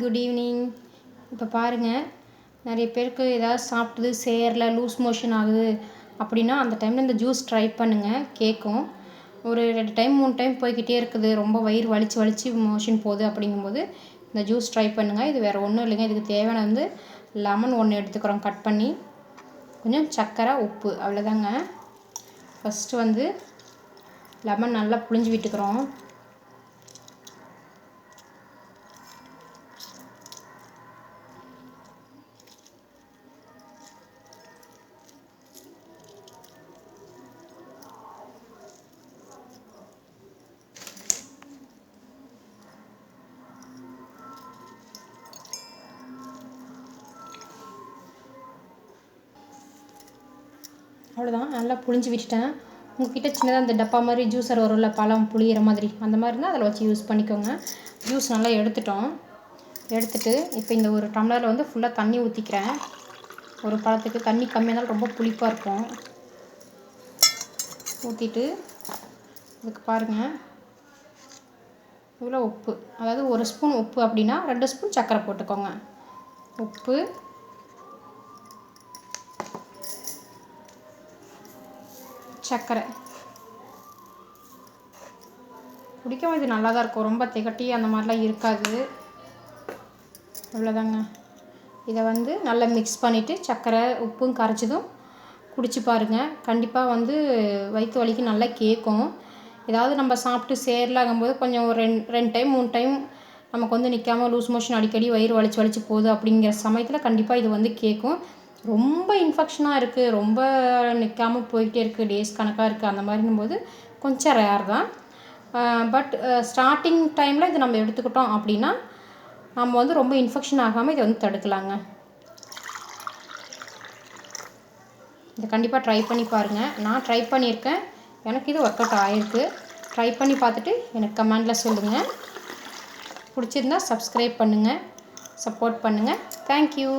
Good evening இப்போ பாருங்கள் நிறைய பேருக்கு ஏதாவது சாப்பிட்டது சேரல லூஸ் மோஷன் ஆகுது அப்படின்னா அந்த டைமில் இந்த ஜூஸ் ட்ரை பண்ணுங்கள் கேட்கும் ஒரு ரெண்டு டைம் மூணு டைம் போய்கிட்டே இருக்குது. ரொம்ப வயிறு வலிச்சு வலிச்சு மோஷன் போகுது அப்படிங்கும்போது இந்த ஜூஸ் ட்ரை பண்ணுங்கள் இது வேறு ஒன்றும் இல்லைங்க. இதுக்கு தேவையான வந்து லெமன் ஒன்று எடுத்துக்கிறோம். கட் பண்ணி கொஞ்சம் சர்க்கரை உப்பு அவ்வளோதாங்க ஃபஸ்ட்டு வந்து லெமன் நல்லா புழிஞ்சு விட்டுக்கிறோம். அவ்வளோதான் நல்லா புழிஞ்சு விட்டுட்டேன். உங்ககிட்ட சின்னதாக அந்த டப்பா மாதிரி ஜூஸர் வரும்ல பழம் புளியிற மாதிரி. அந்த மாதிரி இருந்தால் அதில் வச்சு யூஸ் பண்ணிக்கோங்க. ஜூஸ் நல்லா எடுத்துட்டோம். எடுத்துட்டு இப்போ இந்த ஒரு டம்ளரில் வந்து ஃபுல்லாக தண்ணி ஊற்றிக்கிறேன் ஒரு பழத்துக்கு தண்ணி கம்மியாக இருந்தாலும் ரொம்ப புளிப்பாக இருக்கும். ஊற்றிட்டு இதுக்கு பாருங்கள் இவ்வளோ உப்பு. அதாவது ஒரு ஸ்பூன் உப்பு அப்படின்னா ரெண்டு ஸ்பூன் சர்க்கரை போட்டுக்கோங்க. உப்பு சர்க்கரை குடிக்கவும் இது நல்லா தான் இருக்கும். ரொம்ப திகட்டி அந்த மாதிரிலாம் இருக்காது. அவ்வளோதாங்க. இதை வந்து நல்லா மிக்ஸ் பண்ணிவிட்டு சர்க்கரை உப்பும் கரைச்சதும் குடிச்சு பாருங்கள் கண்டிப்பாக வந்து வயிற்று வலிக்கு நல்லா கேட்கும். ஏதாவது நம்ம சாப்பிட்டு சேரலாகும்போது கொஞ்சம் ஒரு ரெண்டு ரெண்டு டைம் மூணு டைம் நமக்கு வந்து நிற்காம லூஸ் மோஷன் அடிக்கடி வயிறு வலிச்சு வலிச்சு போகுது அப்படிங்கிற சமயத்தில் கண்டிப்பாக இது வந்து கேட்கும். ரொம்ப இன்ஃபெக்ஷனாக இருக்குது ரொம்ப நிற்காம போய்கிட்டே இருக்குது டேஸ் கணக்காக இருக்குது அந்த மாதிரின்னும் போது கொஞ்சம் ரேர் தான். பட் ஸ்டார்டிங் டைமில் இது நம்ம எடுத்துக்கிட்டோம் அப்படின்னா நம்ம வந்து ரொம்ப இன்ஃபெக்ஷன் ஆகாமல் இதை வந்து தடுக்கலாங்க. இதை கண்டிப்பாக ட்ரை பண்ணி பாருங்கள் நான் ட்ரை பண்ணியிருக்கேன். எனக்கு இது ஒர்க் அவுட் ஆகிருக்கு ட்ரை பண்ணி பார்த்துட்டு எனக்கு கமெண்டில் சொல்லுங்கள் பிடிச்சிருந்தா சப்ஸ்கிரைப் பண்ணுங்கள் சப்போர்ட் பண்ணுங்கள் தேங்க்யூ